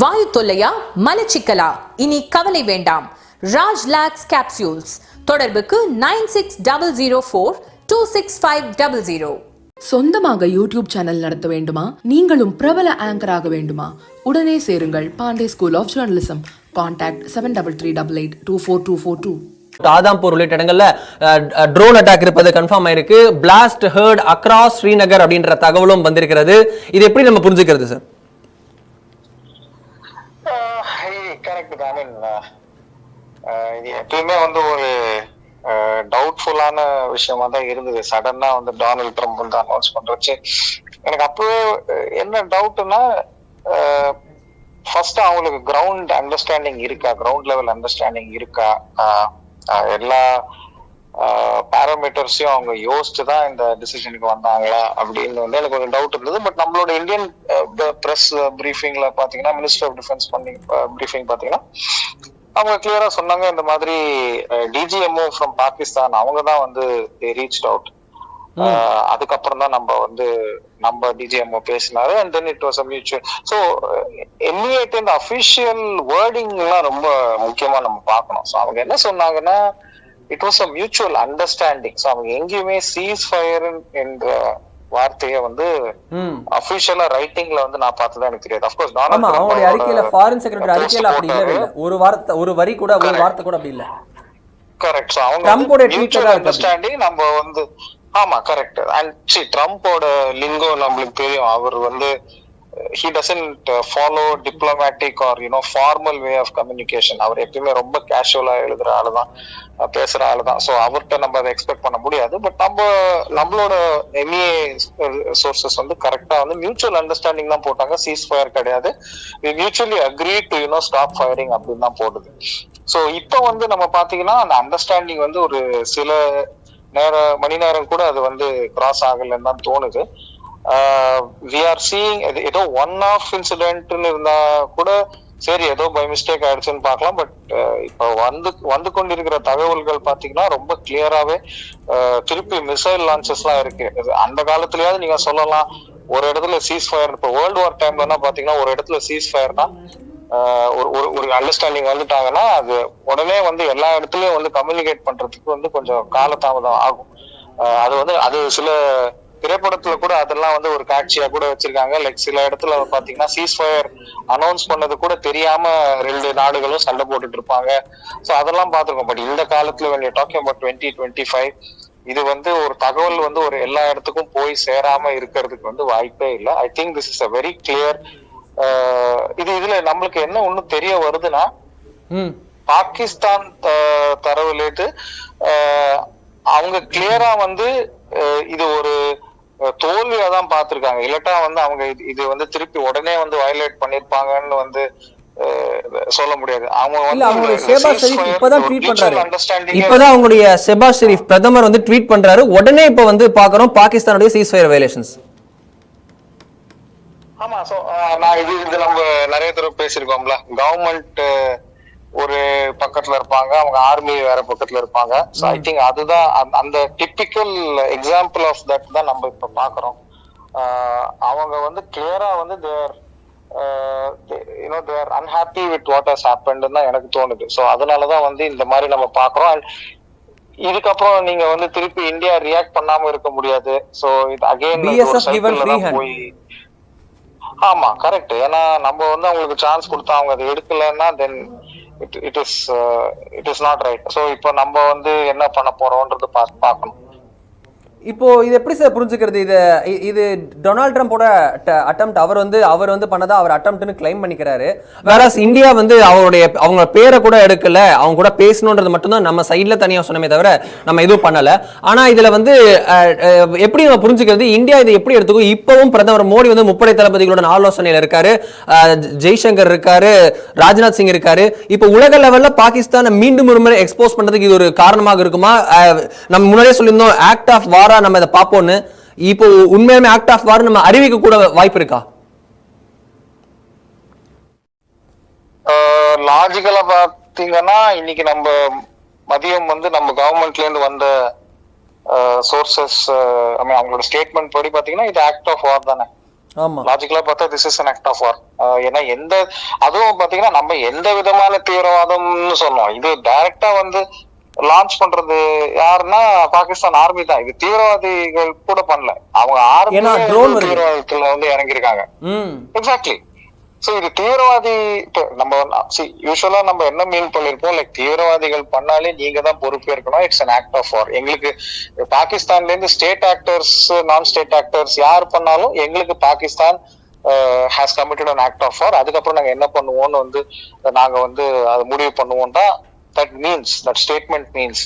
வாயு தொல்லையா? மலச்சிக்கலா? இனி கவலை வேண்டாம். Raj lax capsules. தொடர்புக்கு nine six double zero four two six five double zero. சொந்தமாக யூடியூப் சேனல் நடத்த வேண்டுமா? நீங்களும் பிரபல ஆங்கராக வேண்டுமா? உடனே சேருங்கள் Pandey school of journalism contact seven double three double eight two four two four two Adampur உள்ளிட்ட இடங்கள்ல ட்ரோன் அட்டாக் இருப்பது கன்ஃபார்ம் ஆயிருக்கு. பிளாஸ்ட் ஹர்ட் அக்ராஸ் ஸ்ரீநகர் அப்படின்ற தகவலும் வந்திருக்கிறது. இது எப்படி நம்ம புரிஞ்சுக்கிறது சார் கரெக்ட் தானே இது எப்பயுமே வந்து ஒரு டவுட்ஃபுல்லான விஷயமா தான் இருந்தது. சடனா வந்து டொனால்ட் ட்ரம்ப் வந்து அனௌன்ஸ் பண்றச்சு எனக்கு அப்பவே என்ன டவுட்னா ஃபர்ஸ்ட் அவங்களுக்கு கிரவுண்ட் அண்டர்ஸ்டாண்டிங் இருக்கா? கிரவுண்ட் லெவல் அண்டர்ஸ்டாண்டிங் இருக்கா? எல்லா பேராமீட்டர்ஸையும் அவங்க யோசிச்சு தான் இந்த டிசிஷனுக்கு வந்தாங்களா அப்படின்னு வந்து எனக்கு ஒரு டவுட் இருந்தது. பட் நம்மளோட இந்தியன் பிரஸ் பிரீஃபிங்ல பாத்தீங்கன்னா மினிஸ்டர் ஆஃப் டிஃபென்ஸ் பண்ணி பிரீஃபிங் பாத்தீங்கன்னா அவங்க கிளியரா சொன்னாங்க இந்த மாதிரி டிஜிஎம்ஓ ஃப்ரம் பாகிஸ்தான் அவங்க தான் வந்து ரீச் அவுட் அதுக்கப்புறம் தான் நம்ம வந்து நம்ம டிஜிஎம்ஓ பேசினாரு. And then it was mutual so என்இஏட்டு இந்த அஃபிஷியல் வேர்டிங்லாம் ரொம்ப முக்கியமா நம்ம பார்க்கணும். ஸோ அவங்க என்ன சொன்னாங்கன்னா it was a mutual understanding so அவங்க எங்கேயுமே சீஸ் ஃபயர் என்ற வார்த்தையை வந்து. அபிஷியலா ரைட்டிங்ல வந்து நான் பார்த்ததா எனக்கு தெரியாது. அஃப்கோர்ஸ் ஆமா அவங்களுடைய அறிக்கையில ஃபாரின் செக்ரட்டரி அறிக்கையில அப்படி இல்லவே இல்லை. ஒரு வார்த்தை ஒரு வரி கூட ஒரு வார்த்தை கூட அப்படி இல்ல. கரெக்ட் ஸோ அவங்க மியூச்சுவல் அண்டர்ஸ்டாண்டிங் நம்ம வந்து ஆமா கரெக்ட் அண்ட் சி ட்ரம்போட லிங்கோ நம்மளுக்கு தெரியும். அவர் வந்து he doesn't follow diplomatic or you know formal way of communication அவர் எப்பயுமே ரொம்ப கேஷுவலா எழுதுற ஆள் தான் பேசுற ஆளு தான் ஸோ அவர்கிட்ட நம்ம அதை எக்ஸ்பெக்ட் பண்ண முடியாது. பட் நம்ம நம்மளோட எம்இஏ சோர்சஸ் வந்து கரெக்டா வந்து மியூச்சுவல் அண்டர்ஸ்டாண்டிங் தான் போட்டாங்க. சீஸ் ஃபயர் கிடையாது mutually agree to you know stop firing அப்படின்னு தான் போடுது. ஸோ இப்போ வந்து நம்ம பார்த்தீங்கன்னா அந்த அண்டர்ஸ்டாண்டிங் வந்து ஒரு சில நேர மணி நேரம் கூட அது வந்து கிராஸ் ஆகலைன்னு தான் தோணுது. வி ஆர் சீயிங் ஏதோ ஒன் ஆஃப் இன்சிடென்ட்னு இருந்தா கூட சரி ஏதோ பை மிஸ்டேக் ஆயிடுச்சுன்னு பார்க்கலாம். பட் இப்போ வந்து வந்து கொண்டிருக்கிற தகவல்கள் பார்த்தீங்கன்னா ரொம்ப கிளியராகவே திருப்பி மிசைல் லான்ச்சஸ்லாம் இருக்கு. அந்த காலத்துலயாவது நீங்க சொல்லலாம். ஒரு இடத்துல சீஸ் ஃபயர் இப்போ வேர்ல்டு வார் டைம்லன்னா பார்த்தீங்கன்னா ஒரு இடத்துல சீஸ் ஃபயர்னா ஒரு ஒரு ஒரு அண்டர்ஸ்டாண்டிங் வந்துட்டாங்கன்னா அது உடனே வந்து எல்லா இடத்துலயும் வந்து கம்யூனிகேட் பண்றதுக்கு வந்து கொஞ்சம் காலதாமதம் ஆகும். அது வந்து அது சில திரைப்படத்துல கூட அதெல்லாம் வந்து ஒரு காட்சியா கூட வச்சிருக்காங்க. லைக் சில இடத்துல பாத்தீங்கன்னா சீஸ் ஃபயர் அனௌன்ஸ் பண்ணது கூட தெரியாம ரெண்டு நாடுகளும் சண்டை போட்டுட்டு இருப்பாங்க. சோ அதெல்லாம் பார்த்திருக்கோம் பட் இந்த காலத்துல you're talking about twenty twenty five இது வந்து ஒரு தகவல் வந்து ஒரு எல்லா இடத்துக்கும் போய் சேராம இருக்கிறதுக்கு வந்து வாய்ப்பே இல்லை. I think this is a very clear இது இதுல நம்மளுக்கு என்ன ஒண்ணும் தெரிய வருதுன்னா பாகிஸ்தான் த- தரவுலேட்டு அஹ், அவங்க கிளியரா வந்து அஹ், இது ஒரு தோல்வியா தான் பார்த்திருக்காங்க. இல்லாட்டா வந்து அவங்க இது- வந்து திருப்பி உடனே வந்து வயலேட் பண்ணிருப்பாங்கன்னு வந்து சொல்ல முடியாது. அவங்க இல்ல அவங்களுடைய ஷேபா இப்பதான் ட்வீட் பண்றாரு. இப்பதான் அவங்களுடைய ஷெபா ஷெரீப் பிரதமர் வந்து ட்வீட் பண்றாரு. உடனே இப்ப வந்து பாக்குறோம் பாகிஸ்தானுடைய சீஸ் ஃபயர் வயலேஷன்ஸ் ஆமா சோ நான் இது இது நம்ம நிறைய தடவை பேசியிருக்கோம்ல. கவர்மெண்ட் ஒரு பக்கத்துல இருப்பாங்க அவங்க ஆர்மி வேற பக்கத்துல இருப்பாங்க. சோ ஐ திங்க் அதுதான் அந்த- டிப்பிக்கல் எக்ஸாம்பிள் ஆஃப் தட் தான் நம்ம இப்ப பாக்குறோம் அவங்க வந்து கிளியரா வந்து they're you know they're unhappy with what has happened தான் எனக்கு தோணுது. சோ அதனாலதான் வந்து இந்த மாதிரி நம்ம பாக்குறோம் And இதுக்கப்புறம் நீங்க வந்து திருப்பி இந்தியா ரியாக்ட் பண்ணாம இருக்க முடியாது. சோ இது அகைன். போய் ஆமா கரெக்ட் ஏன்னா நம்ம வந்து அவங்களுக்கு சான்ஸ் கொடுத்தா அவங்க அதை எடுக்கலன்னா then it it is it is not right so இப்போ நம்ம வந்து என்ன பண்ண போறோம்ன்றது பா பார்க்கணும். இப்போ இது எப்படி சார் புரிஞ்சுக்கிறது? இது இது டொனால்ட் ட்ரம்ப்போட அட்டம் அவர் வந்து அவர் வந்து பண்ணதா அவர் அட்டம்ப்ட்னு கிளைம் பண்ணிக்கிறாரு. வேற இந்தியா வந்து அவருடைய அவங்க பேரை கூட எடுக்கல அவங்க கூட பேசணுன்றது மட்டும்தான் நம்ம சைடில் தனியா சொன்னமே தவிர நம்ம எதுவும் பண்ணல. ஆனா இதுல வந்து எப்படி நம்ம புரிஞ்சுக்கிறது? இந்தியா இதை எப்படி எடுத்துக்கும்? இப்பவும் பிரதமர் மோடி வந்து முப்படை தளபதிகளுடன் ஆலோசனையில் இருக்காரு. ஜெய்சங்கர் இருக்காரு ராஜ்நாத் சிங் இருக்காரு. இப்போ உலக லெவல்ல பாகிஸ்தானை மீண்டும் ஒரு முறை எக்ஸ்போஸ் பண்றதுக்கு இது ஒரு காரணமாக இருக்குமா? நம்ம முன்னாடியே சொல்லியிருந்தோம் ஆக்ட் ஆஃப் வாரா நம்ம இதை பார்ப்போம்னு இப்போ உண்மையாலுமே ஆக்ட் ஆஃப் வார் நம்ம அறிவிக்க கூட வாய்ப்பு இருக்கா? லாஜிக்கலா பாத்தீங்கன்னா இன்னைக்கு நம்ம மதியம் வந்து நம்ம கவர்மெண்ட்ல இருந்து வந்த சோர்சஸ் ஐ மீன் அவங்களோட ஸ்டேட்மெண்ட் படி பாத்தீங்கன்னா இது ஆக்ட் ஆஃப் வார் தானே. லாஜிக்கலா பார்த்தா this is act of war. Ah ஏன்னா எந்த அதுவும் பாத்தீங்கன்னா நம்ம எந்த விதமான தீவிரவாதம்னு சொன்னோம் இது டைரக்டா வந்து லான்ச் பண்றது யாருன்னா பாகிஸ்தான் ஆர்மி தான். இது தீவிரவாதிகள் கூட பண்ணல. அவங்க ஆர்மி. தீவிரவாதத்துல வந்து இறங்கியிருக்காங்க. எக்ஸாக்ட்லி சோ இது தீவிரவாதி நம்ம யூஸ்வலா நம்ம என்ன மீன் பண்ணிருப்போம்? லைக் தீவிரவாதிகள் பண்ணாலே நீங்க தான் பொறுப்பேற்கணும். It's an act of war. எங்களுக்கு பாகிஸ்தான்ல இருந்து state actors non state actors யார் பண்ணாலும் எங்களுக்கு Pakistan has committed an act of war. அதுக்கப்புறம் நாங்க என்ன பண்ணுவோம்னு வந்து நாங்க வந்து அது முடிவு பண்ணுவோம்னா that means that statement means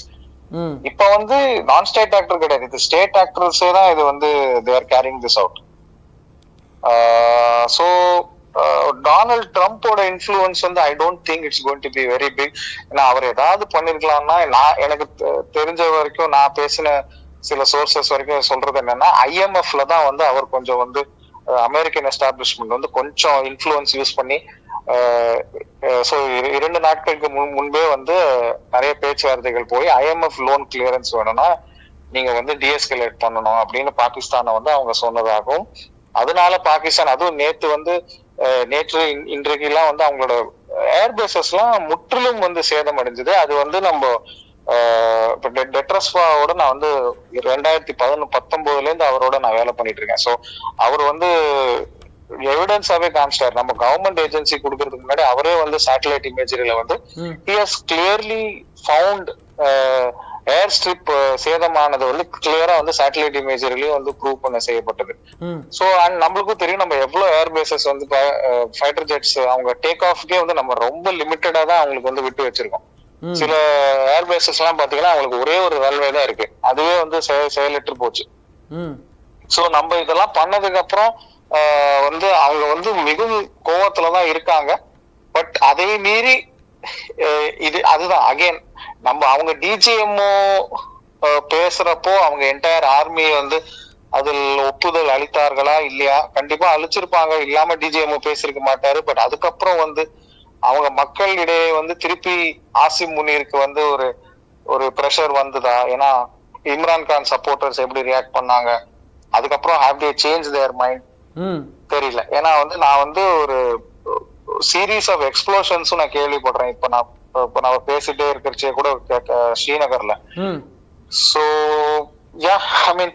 இப்ப வந்து நான் ஸ்டேட் ஆக்டர் கிடையாது. இது ஸ்டேட் ஆக்டர்ஸே தான் இது வந்து they're carrying this out so Donald ட்ரம்ப்போட influence வந்து I don't think it's going to be very big ஏன்னா அவர் ஏதாவது பண்ணிருக்கலாம்னா நான் எனக்கு தெரிஞ்ச வரைக்கும் நான் பேசின சில சோர்சஸ் வரைக்கும் சொல்றது என்னன்னா ஐஎம்எஃப்ல தான் வந்து அவர் கொஞ்சம் வந்து அமெரிக்கன் எஸ்டாப்ளிஷ்மெண்ட் வந்து கொஞ்சம் இன்ஃப்ளூயன்ஸ் யூஸ் பண்ணி ஸோ இரண்டு நாட்களுக்கு முன் முன்பே வந்து நிறைய பேச்சுவார்த்தைகள் போய் ஐஎம்எஃப் லோன் கிளியரன்ஸ் வேணும்னா நீங்க வந்து டிஎஸ்கலேட் பண்ணணும் அப்படின்னு பாகிஸ்தானை வந்து அவங்க சொன்னதாகவும் அதனால பாகிஸ்தான் அதுவும் நேத்து வந்து நேற்று இன்றைக்கு எல்லாம் வந்து அவங்களோட ஏர்பேசஸ் எல்லாம் முற்றிலும் வந்து சேதம் அடைஞ்சது அது வந்து நம்ம டெட்ரஸ்வாவோட நான் வந்து ரெண்டாயிரத்தி பதினொன்று பத்தொன்பதுல இருந்து அவரோட நான் வேலை பண்ணிட்டு இருக்கேன். ஸோ அவர் வந்து எவிடன்ஸாவே காமிச்சிட்டாரு. நம்ம கவர்மெண்ட் ஏஜென்சி கொடுக்கறதுக்கு முன்னாடி அவரே வந்து சேட்டலைட் இமேஜரியில வந்து has clearly found air strip சேதமானது வந்து கிளியரா வந்து சேட்டலைட் இமேஜரிலயும் வந்து ப்ரூவ் பண்ண செய்யப்பட்டது. சோ அண்ட் நம்மளுக்கும் தெரியும் நம்ம எவ்வளவு ஏர் பேசஸ் வந்து ஃபைட்டர் ஜெட்ஸ் அவங்க டேக் ஆஃப்கே வந்து நம்ம ரொம்ப லிமிட்டடா தான் அவங்களுக்கு வந்து விட்டு வச்சிருக்கோம். சில ஏர் பேசஸ் எல்லாம் பாத்தீங்கன்னா அவங்களுக்கு ஒரே ஒரு ரன்வே தான் இருக்கு. அதுவே வந்து செய- செயலற்று போச்சு. சோ நம்ம இதெல்லாம் பண்ணதுக்கு அப்புறம் வந்து அவங்க வந்து மிகவும் கோவத்துல தான் இருக்காங்க. பட் அதை மீறி அஹ், இது அதுதான். அகைன் நம்ம அவங்க டிஜிஎம்ஓ பேசுறப்போ அவங்க என்டையர் ஆர்மி வந்து அதில் ஒப்புதல் அளித்தார்களா இல்லையா? கண்டிப்பா அழிச்சிருப்பாங்க இல்லாம டிஜிஎம்ஓ பேசியிருக்க மாட்டாரு. பட் அதுக்கப்புறம் வந்து அவங்க மக்களிடையே வந்து திருப்பி ஆசிம் முனீருக்கு வந்து ஒரு ஒரு ப்ரெஷர் வந்ததா? ஏன்னா இம்ரான் கான் சப்போர்ட்டர்ஸ் எப்படி ரியாக்ட் பண்ணாங்க? அதுக்கப்புறம் have they change their mind தெரியல. ஏன்னா வந்து நான் வந்து ஒரு சீரீஸ் ஆஃப் எக்ஸ்ப்ளோஷன்ஸும் நான் கேள்விப்படுறேன். இப்ப நான் இப்ப நான் பேசிட்டே இருக்கிறச்சே கூட ஸ்ரீநகர்ல. சோ யா ஐ மீன்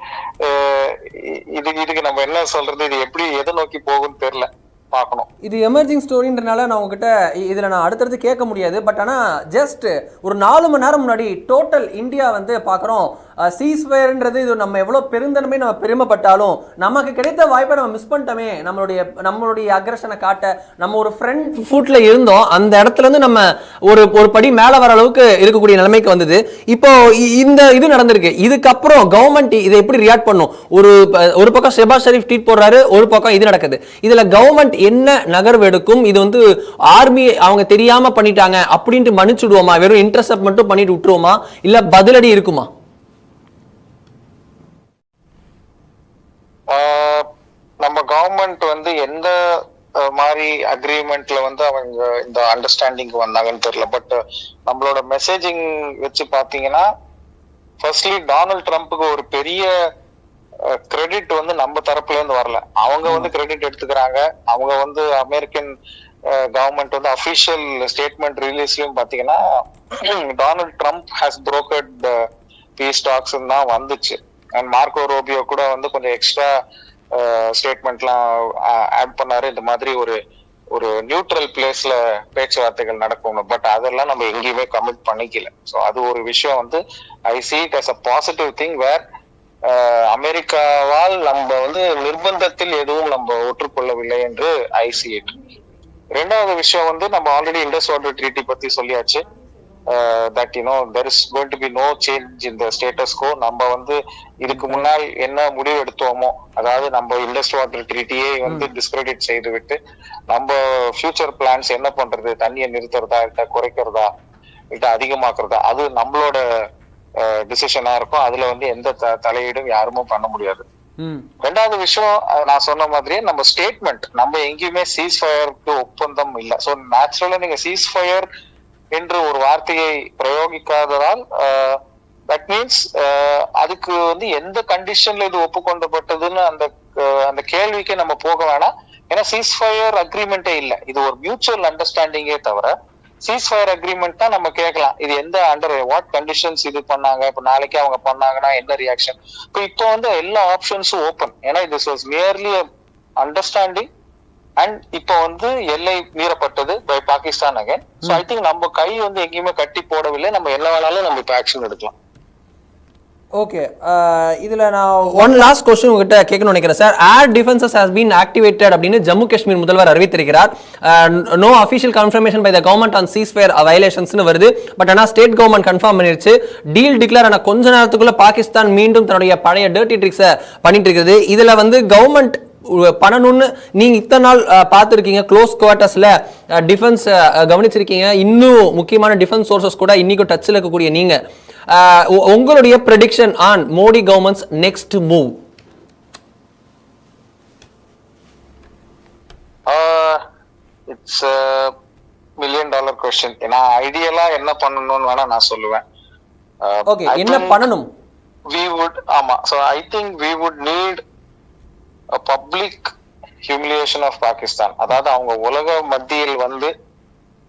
இதுக்கு இதுக்கு நம்ம என்ன சொல்றது? இது எப்படி எதை நோக்கி போகும்னு தெரியல. பார்க்கணும். இது எமர்ஜிங் ஸ்டோரின்றனால நான் உங்ககிட்ட இதுல நான் அடுத்தடுத்து கேட்க முடியாது. பட் ஆனா ஜஸ்ட் ஒரு நாலு மணி நேரம் முன்னாடி டோட்டல் இந்தியா வந்து பார்க்குறோம். சீஸ்வயர்ன்றது இது நம்ம எவ்வளோ பெருந்தன்மை நம்ம பெருமைப்பட்டாலும் நமக்கு கிடைத்த வாய்ப்பை நம்ம மிஸ் பண்ணிட்டோமே. நம்மளுடைய நம்மளுடைய அக்ரஷனை காட்ட நம்ம ஒரு ஃப்ரெண்ட் ஃபுட்டில் இருந்தோம். அந்த இடத்துல இருந்து நம்ம ஒரு ஒரு படி மேலே வர அளவுக்கு இருக்கக்கூடிய நிலைமைக்கு வந்தது. இப்போ இ- இந்த இது நடந்திருக்கு. இதுக்கப்புறம் கவர்மெண்ட் இதை எப்படி ரியாக்ட் பண்ணும்? ஒரு ஒரு பக்கம் ஷெபாஸ் ஷெரீப் ட்வீட் போடுறாரு ஒரு பக்கம் இது நடக்குது. இதில் கவர்மெண்ட் என்ன நகர்வு எடுக்கும்? இது வந்து ஆர்மி அவங்க தெரியாமல் பண்ணிட்டாங்க அப்படின்ட்டு மன்னிச்சுடுவோமா வெறும் இன்டர்செப்ட் மட்டும் பண்ணிட்டு விட்டுருவோமா? இல்லை பதிலடி இருக்குமா ஆஹ் நம்ம கவர்மெண்ட் வந்து எந்த மாதிரி அக்ரிமெண்ட்ல வந்து அவங்க இந்த அண்டர்ஸ்டாண்டிங்க்கு வந்தாங்கன்னு தெரியல. பட் நம்மளோட மெசேஜிங் வச்சு பாத்தீங்கன்னா ஃபர்ஸ்ட்லி டொனால்ட் ட்ரம்ப்புக்கு ஒரு பெரிய கிரெடிட் வந்து நம்ம தரப்புல இருந்து வரல. அவங்க வந்து கிரெடிட் எடுத்துக்கிறாங்க. அவங்க வந்து அமெரிக்கன் கவர்மெண்ட் வந்து அபிஷியல் ஸ்டேட்மெண்ட் ரிலீஸ்லயும் பாத்தீங்கன்னா Donald Trump has brokered peace talks தான் வந்துச்சு. அண்ட் மார்க்கோ ரோபியோ கூட வந்து கொஞ்சம் எக்ஸ்ட்ரா ஸ்டேட்மெண்ட்லாம் ஆட் பண்ணாரு. இந்த மாதிரி ஒரு ஒரு நியூட்ரல் பிளேஸ்ல பேச்சுவார்த்தைகள் நடக்கும் பட் அதெல்லாம் நம்ம எங்கேயுமே கமிட் பண்ணிக்கல. ஸோ அது ஒரு விஷயம் வந்து I see it as a positive thing where அமெரிக்காவால் நம்ம வந்து நிர்பந்தத்தில் எதுவும் நம்ம ஒற்றுக்கொள்ளவில்லை என்று ஐ see ரெண்டாவது விஷயம் வந்து நம்ம ஆல்ரெடி இண்டஸ் வாட்டர் ட்ரீட்டி பத்தி சொல்லியாச்சு. That you know there is going to be no change இந்த ஸ்டேட்டஸ் கோ நம்ம வந்து இதுக்கு முன்னால் என்ன முடிவு எடுத்தோமோ அதாவது நம்ம இண்டஸ் வாட்டர் ட்ரீட்டியை வந்து டிஸ்கிரெடிட் செய்து விட்டு நம்ம ஃபியூச்சர் பிளான்ஸ் என்ன பண்றது? தண்ணியை நிறுத்துறதா இல்ல குறைக்கிறதா இல்ல அதிகமாக்குறதா? அது நம்மளோட டிசிஷனா இருக்கும். அதுல வந்து எந்த தலையீடும் யாருமே பண்ண முடியாது. ம் ரெண்டாவது விஷயம் நான் சொன்ன மாதிரியே நம்ம ஸ்டேட்மெண்ட் நம்ம எங்கேயுமே சீஸ் ஃபயருக்கு ஒப்பந்தம் இல்ல. சோ நேச்சுரலா நீங்க சீஸ் ஃபயர் என்று ஒரு வார்த்தையை பிரயோகிக்காததால் தட் மீன்ஸ் அதுக்கு வந்து எந்த கண்டிஷன்ல இது ஒப்புக்கொண்டப்பட்டதுன்னு அந்த அந்த கேள்விக்கே நம்ம போக வேணாம். ஏன்னா சீஸ்ஃபயர் அக்ரிமெண்டே இல்லை. இது ஒரு மியூச்சுவல் அண்டர்ஸ்டாண்டிங்கே தவிர சீஸ்ஃபயர் அக்ரிமெண்ட் தான் நம்ம கேட்கலாம். இது எந்த அண்டர் வாட் கண்டிஷன்ஸ் இது பண்ணாங்க? இப்போ நாளைக்கு அவங்க பண்ணாங்கன்னா என்ன ரியாக்ஷன் இப்போ இப்போ வந்து எல்லா ஆப்ஷன்ஸும் ஓப்பன் ஏன்னா this was nearly understanding and இப்போ வந்து எல்லை மீறப்பட்டது by Pakistan again so I think நம்ம கை வந்து எங்கேயுமே கட்டி போடவில்லை. நம்ம என்ன வேணாலும் நம்ம இப்போ ஆக்ஷன் எடுக்கலாம். ஓகே இதுல நான் ஒன் லாஸ்ட் கொஸ்டின் உங்ககிட்ட கேட்கணும்னு நினைக்கிறேன் sir air defences has been activated அப்படின்னு ஜம்மு காஷ்மீர் முதல்வர் அறிவித்திருக்கிறார். No official confirmation by the government on cease fire வயலேஷன்ஸ்னு வருது. பட் ஆனால் ஸ்டேட் கவர்மெண்ட் கன்ஃபார்ம் பண்ணிருச்சு. டீல் டிக்ளேர் ஆன கொஞ்ச நேரத்துக்குள்ள பாகிஸ்தான் மீண்டும் தன்னுடைய பழைய டர்ட்டி ட்ரிக்ஸை பண்ணிட்டு இருக்குது. இதுல வந்து கவர்மெண்ட் பண்ணணும்னு நீங்க இத்தனை நாள் பார்த்துருக்கீங்க க்ளோஸ் குவார்ட்டர்ஸ்ல டிஃபென்ஸ் கவனிச்சிருக்கீங்க. இன்னும் முக்கியமான டிஃபென்ஸ் சோர்சஸ் கூட இன்னைக்கும் டச்சில் இருக்கக்கூடிய நீங்க. அஹ், உ- உங்களுடைய prediction on Modi government's next move it's million dollar question நான் ஐடியலா என்ன பண்ணணும்னு வேணா நான் சொல்லுவேன். ஓகே என்ன பண்ணணும்? we would ஆமா so i think we would need public humiliation of pakistan. அதாவது அவங்க உலக மத்தியில் வந்து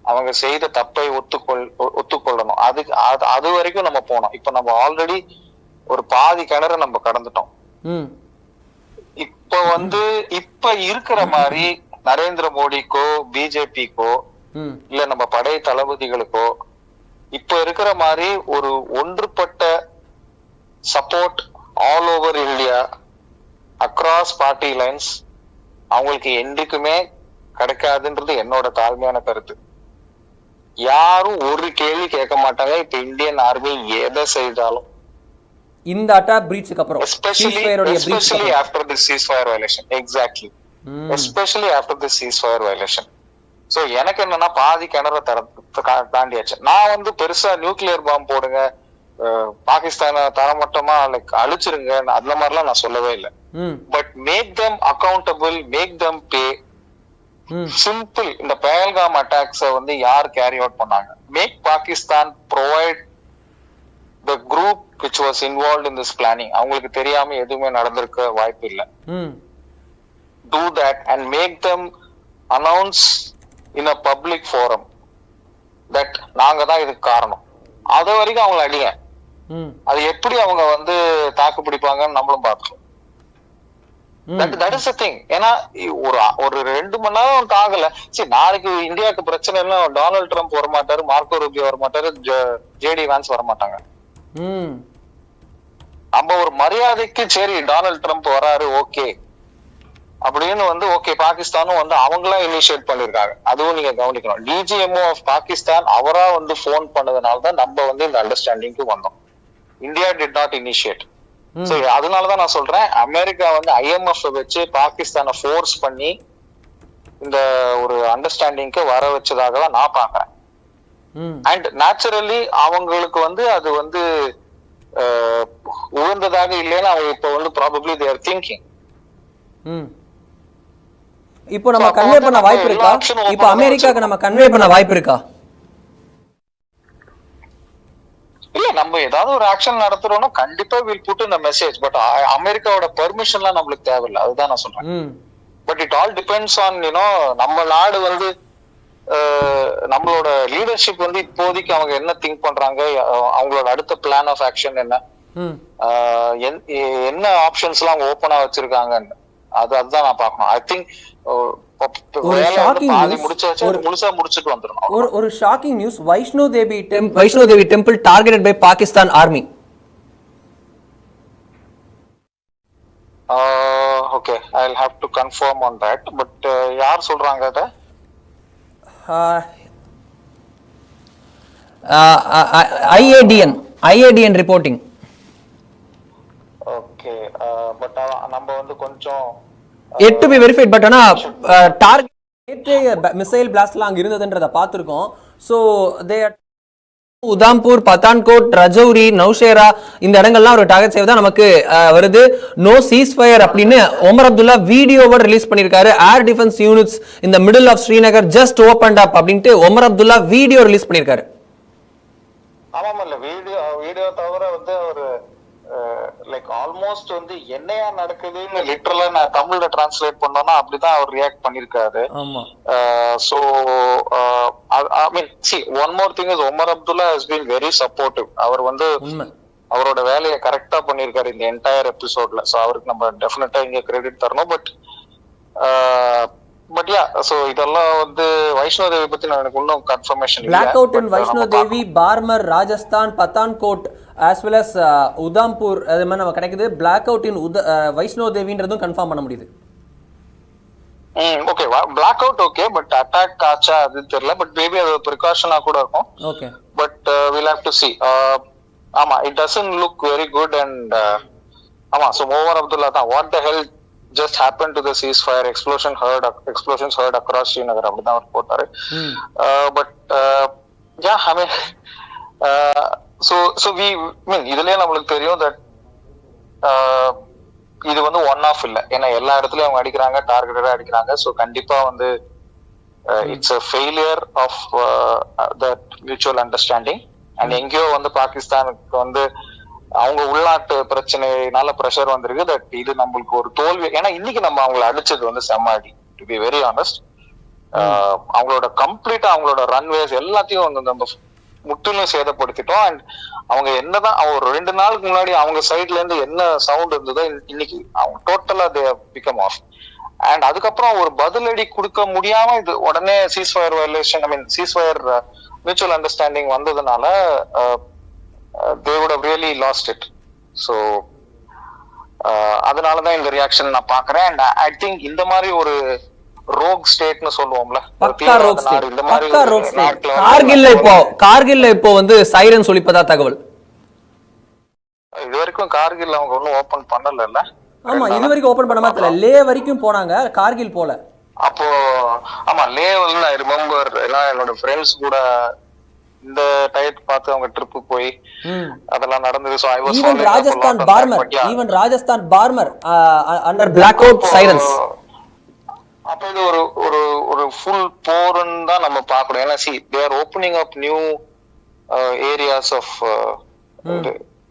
அவங்க செய்த தப்பை ஒத்துக்கொள் ஒத்துக்கொள்ளணும். அதுக்கு அது அது வரைக்கும் நம்ம போனோம். இப்ப நம்ம ஆல்ரெடி ஒரு பாதி கிணறு நம்ம கடந்துட்டோம். இப்ப வந்து இப்ப இருக்கிற மாதிரி நரேந்திர மோடிக்கோ பிஜேபிக்கோ இல்ல நம்ம படை தளபதிகளுக்கோ இப்ப இருக்கிற மாதிரி ஒரு ஒன்றுபட்ட support all over India across party lines அவங்களுக்கு என்றைக்குமே கிடைக்காதுன்றது என்னோட தாழ்மையான கருத்து. யாரும் ஒரு கேள்வி கேட்க மாட்டாங்க. இப்ப இந்தியன் ஆர்மி எதை செய்தாலும். இந்த அட்டாக் பிரீச்சுக்கு அப்புறம் especially especially. After the cease fire violation exactly. Especially after the cease fire violation so எனக்கு என்னன்னா பாதி கிணற தர தாண்டியாச்சு. நான் வந்து பெருசா நியூக்ளியர் பாம்பு போடுங்க. பாகிஸ்தானை தரமட்டமா லைக் அழிச்சிருங்க. அந்த மாதிரிலாம் நான் சொல்லவே இல்லை. But make them accountable make them pay simple இந்த பேல்காம் அட்டாக்ஸ வந்து யார் கேரி அவுட் பண்ணாங்க? Make Pakistan provide the group which was involve in this planning அவங்களுக்கு தெரியாம எதுவுமே நடந்திருக்க வாய்ப்பு இல்லை. ம். Do that and make them announce in a public forum that நாங்க தான் இதுக்கு காரணம். அது வரைக்கும் அவங்கள அடிங்க அது எப்படி அவங்க வந்து தாக்கு பிடிப்பாங்கன்னு நம்மளும் தட் இஸ் திங் ஏன்னா ஒரு ஒரு ரெண்டு மணி நேரம் தாகல. சரி நாளைக்கு இந்தியாவுக்கு பிரச்சனை இல்லை டொனால்ட் ட்ரம்ப் வர மாட்டாரு மார்க்கோ ரூபியோ வர மாட்டாரு ஜேடி வான்ஸ் வர மாட்டாங்க ம். நம்ம ஒரு மரியாதைக்கு சரி டொனால்ட் ட்ரம்ப் வராரு ஓகே. அப்படின்னு வந்து ஓகே பாகிஸ்தானும் வந்து அவங்களா இனிஷியேட் பண்ணிருக்காங்க அதுவும் நீங்க கவனிக்கணும். டிஜிஎம்ஓ ஆஃப் பாகிஸ்தான் அவரா வந்து ஃபோன் பண்ணதுனால தான் நம்ம வந்து இந்த அண்டர்ஸ்டாண்டிங்க்கு வந்தோம். இந்தியா டிட் நாட் இனிஷியேட் அதனாலதான் நான் சொல்றேன் அமெரிக்கா வந்து ஐஎம்எஃப் வச்சு பாகிஸ்தானை ஃபோர்ஸ் பண்ணி இந்த ஒரு அண்டர்ஸ்டாண்டிங்க்கு வர வச்சதாக தான் நான் பாக்குறேன் அண்ட் நேச்சுரலி அவங்களுக்கு வந்து அது வந்து உகந்ததாக இல்லைன்னு அவங்க இப்ப வந்து ப்ராபப்ளி தேர் திங்கிங் இப்போ நம்ம கன்வே பண்ண வாய்ப்பு இருக்கா? இப்போ அமெரிக்காக்கு நம்ம கன்வே பண்ண வாய்ப்பு இருக்கா இல்ல நம்ம ஏதாவது ஒரு ஆக்ஷன் நடத்துறோம்னா கண்டிப்பா வில் புட் இந்த மெசேஜ் பட் அமெரிக்காவோட பெர்மிஷன்லாம் நம்மளுக்கு தேவையில்லை. அதுதான் நான் சொல்றேன். But it all depends on you know நம்ம நாடு வந்து நம்மளோட லீடர்ஷிப் வந்து இப்போதைக்கு அவங்க என்ன திங்க் பண்றாங்க அவங்களோட அடுத்த பிளான் ஆஃப் ஆக்ஷன் என்ன? என்ன ஆப்ஷன்ஸ் எல்லாம் அவங்க ஓப்பனா வச்சிருக்காங்கன்னு. அது அதுதான் நான் பார்க்கணும். ஐ திங்க் ஒரு முடிச்சாச்சு ஒரு- முழுசா முடிச்சிட்டு வந்துடணும். ஒரு ஒரு shocking news Vaishno Devi temple Vaishno Devi temple targeted by Pakistan army okay I have to confirm on that but யார் சொல்றாங்க அதை? IADN IADN reporting okay but நம்ம வந்து கொஞ்சம் it to be verified but ஆனால் டார்கெட் நேற்றைய missile பிளாஸ்ட்லாம் அங்கே இருந்ததுன்றத பார்த்துருக்கோம். ஸோ தே உதாம்பூர் பத்தான்கோட் ரஜௌரி நௌஷேரா இந்த இடங்கள்லாம் ஒரு டார்கெட் சேவ் தான் நமக்கு வருது. நோ சீஸ் ஃபயர் அப்படின்னு ஒமர் அப்துல்லா வீடியோவோட ரிலீஸ் பண்ணியிருக்காரு ஏர் டிஃபென்ஸ் யூனிட்ஸ் இந்த middle of Srinagar just open up அப்படின்ட்டு ஒமர் அப்துல்லா வீடியோ ரிலீஸ் பண்ணியிருக்காரு ஆமாம் இல்லை. வீடியோ வீடியோ தவிர வந்து ஒரு லைக் ஆல்மோஸ்ட் வந்து என்னையா நடக்குதுன்னு லிட்டரலா நான் தமிழ்ல டிரான்ஸ்லேட் பண்ணோம்னா அப்படிதான் அவர் ரியாக்ட் பண்ணிருக்காரு so I mean see one more thing is Omar Abdullah has been very supportive அவர் வந்து அவரோட வேலையை கரெக்டா பண்ணிருக்காரு இந்த என்டையர் எபிசோட்ல ஸோ அவருக்கு நம்ம டெஃபினட்டா இங்க கிரெடிட் தரணும் பட் யா ஸோ இதெல்லாம் வந்து வைஷ்ணவ தேவி பத்தி நான் எனக்கு இன்னும் confirmation black out in Vaishno Devi Barmer Rajasthan Pathankot as well as Udhampur அது மாதிரி நம்ம கிடைக்குது. பிளாக் அவுட் இன் உத வைஷ்ணோ தேவின்றதும் கன்ஃபார்ம் பண்ண முடியுது. Okay black out okay but attack ஆச்சா அது தெரியல பட் மேபி அது ப்ரிகாஷனா கூட இருக்கும். Okay but will have to see ஆமா it doesn't look very good and ஆமா ஸோ ஓவர் அப்துல்லா தான் what the hell just happen to the cease fire explosion heard explosions heard across Srinagar அப்படிதான் அவர் போட்டாரு. But ya I mean so so we mean இதுலயே நம்மளுக்கு தெரியும் that இது வந்து ஒன் ஆஃப் இல்ல. ஏன்னா எல்லா இடத்துலயும் அவங்க அடிக்கிறாங்க டார்கெட்டடா அடிக்கிறாங்க. ஸோ கண்டிப்பா வந்து it's a failure of that mutual understanding and எங்கேயோ வந்து பாகிஸ்தானுக்கு வந்து அவங்க உள்நாட்டு பிரச்சனைனால ப்ரெஷர் வந்திருக்கு தட் இது நம்மளுக்கு ஒரு தோல்வி. ஏன்னா இன்னைக்கு நம்ம அவங்கள அடிச்சது வந்து செம்ம அடி. டு பி வெரி ஆனஸ்ட் அவங்களோட கம்ப்ளீட்டா அவங்களோட ரன்வேஸ் எல்லாத்தையும் வந்து நம்ம முற்றிலும் சேதப்படுத்திட்டோம். அண்ட் அவங்க என்னதான் அவங்க ஒரு ரெண்டு நாளுக்கு முன்னாடி அவங்க சைட்ல இருந்து என்ன சவுண்ட் இருந்ததோ இன்ன- இன்னைக்கு அவங்க டோட்டலா தே பிகம் ஆஃப் அண்ட் அதுக்கப்புறம் ஒரு பதிலடி கொடுக்க முடியாம இது உடனே ceasefire violation I mean ceasefire mutual understanding வந்ததுனால they would have really lost it so அதனாலதான் இந்த ரியாக்ஷன் நான் பாக்குறேன் அண்ட் ஐ திங்க் இந்த மாதிரி ஒரு ரோக் ஸ்டேட்னு சொல்லுவோம்ல பக்கா ரோக் ஸ்டேட் இந்த மாதிரி பக்கா ரோக் ஸ்டேட் கார்கில்ல இப்போ கார்கில்ல இப்போ வந்து சைரன் ஒலிப்பதா தகவல்? இது வரைக்கும் கார்கில் அவங்க ஒன்றும் ஓபன் பண்ணல ஆமா இது வரைக்கும் ஓபன் பண்ண மாதிரி லே வரைக்கும் போனாங்க கார்கில் போல. அப்போ ஆமா லே வந்து ஐ ரிமெம்பர் ஏன்னா என்னோட ஃப்ரெண்ட்ஸ் கூட இந்த டயட் பார்த்து அவங்க ட்ரிப் போய் அதெல்லாம் நடந்தது. So I was even Rajasthan Barmer even Rajasthan Barmer under black out sirens அப்ப இது ஒரு ஒரு ஒரு ஃபுல் போர்ன்னு தான் நம்ம பார்க்கணும். ஏன்னா see they are opening up new areas of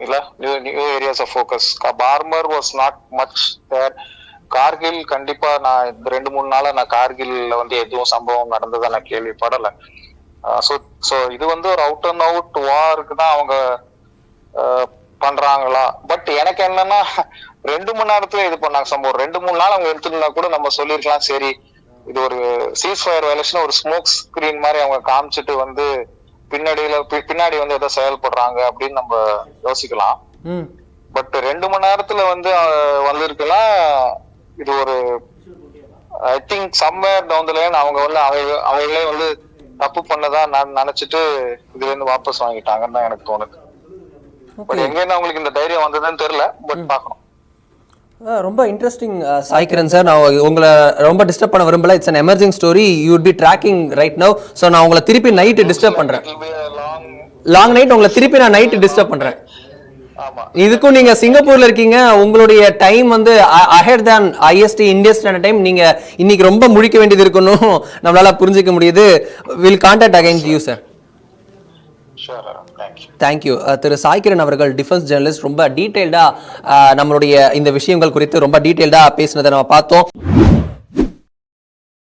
இல்ல? New new areas of focus Barmer was not much there Kargil கண்டிப்பா நான் இந்த ரெண்டு மூணு நாளா நான் கார்கில்ல வந்து எதுவும் சம்பவம் நடந்ததா நான் கேள்விப்படல. ஸோ ஸோ இது வந்து ஒரு அவுட் அண்ட் அவுட் வாருக்கு தான் அவங்க பண்றாங்களா? பட் எனக்கு என்னன்னா ரெண்டு மணி நேரத்துல இது பண்ணாங்க சம்பவம். ரெண்டு மூணு நாள் அவங்க எடுத்துருந்தா கூட நம்ம சொல்லிருக்கலாம் சரி இது ஒரு சீஸ் ஃபயர் வேலேஷன் ஒரு ஸ்மோக் ஸ்கிரீன் மாதிரி அவங்க காமிச்சிட்டு வந்து பின்னாடியில பின்னாடி வந்து ஏதோ செயல்படுறாங்க அப்படின்னு நம்ம யோசிக்கலாம். பட் ரெண்டு மணி நேரத்துல வந்து அஹ், வந்திருக்குன்னா இது ஒரு I think somewhere down line அவங்க வந்து அவங்க அவங்களே வந்து தப்பு பண்ணதா நான் நினைச்சிட்டு இதுல இருந்து வாபஸ் வாங்கிட்டாங்கன்னு தான் எனக்கு தோணுது. பட் எங்க இருந்து அவங்களுக்கு இந்த தைரியம் வந்ததுன்னு தெரியல பட் பார்க்கணும். ரொம்ப இன்ட்ரெஸ்டிங் சாய்கிரன் சார். நான் உங்களை ரொம்ப டிஸ்டர்ப் பண்ண விரும்பல. It's an emerging story you would be tracking right now. So நான் உங்களை திருப்பி நைட்டு டிஸ்டர்ப் பண்றேன். லாங் நைட் உங்களை திருப்பி நான் நைட்டு டிஸ்டர்ப் பண்றேன். இதுக்கும் நீங்க சிங்கப்பூர்ல இருக்கீங்க. உங்களுடைய டைம் வந்து அஹெட் தான் ஐஎஸ்டி இந்தியன் ஸ்டாண்டர்ட் டைம் நீங்க இன்னைக்கு ரொம்ப முழிக்க வேண்டியது இருக்கணும். நம்மளால புரிஞ்சுக்க முடியுது. Will contact again you sir thank you Thiru Saikiran அவர்கள் டிஃபென்ஸ் ஜேர்னலிஸ்ட் ரொம்ப டீட்டெயில்டாக நம்மளுடைய இந்த விஷயங்கள் குறித்து ரொம்ப டீட்டெயில்டாக பேசினதை நம்ம பார்த்தோம்.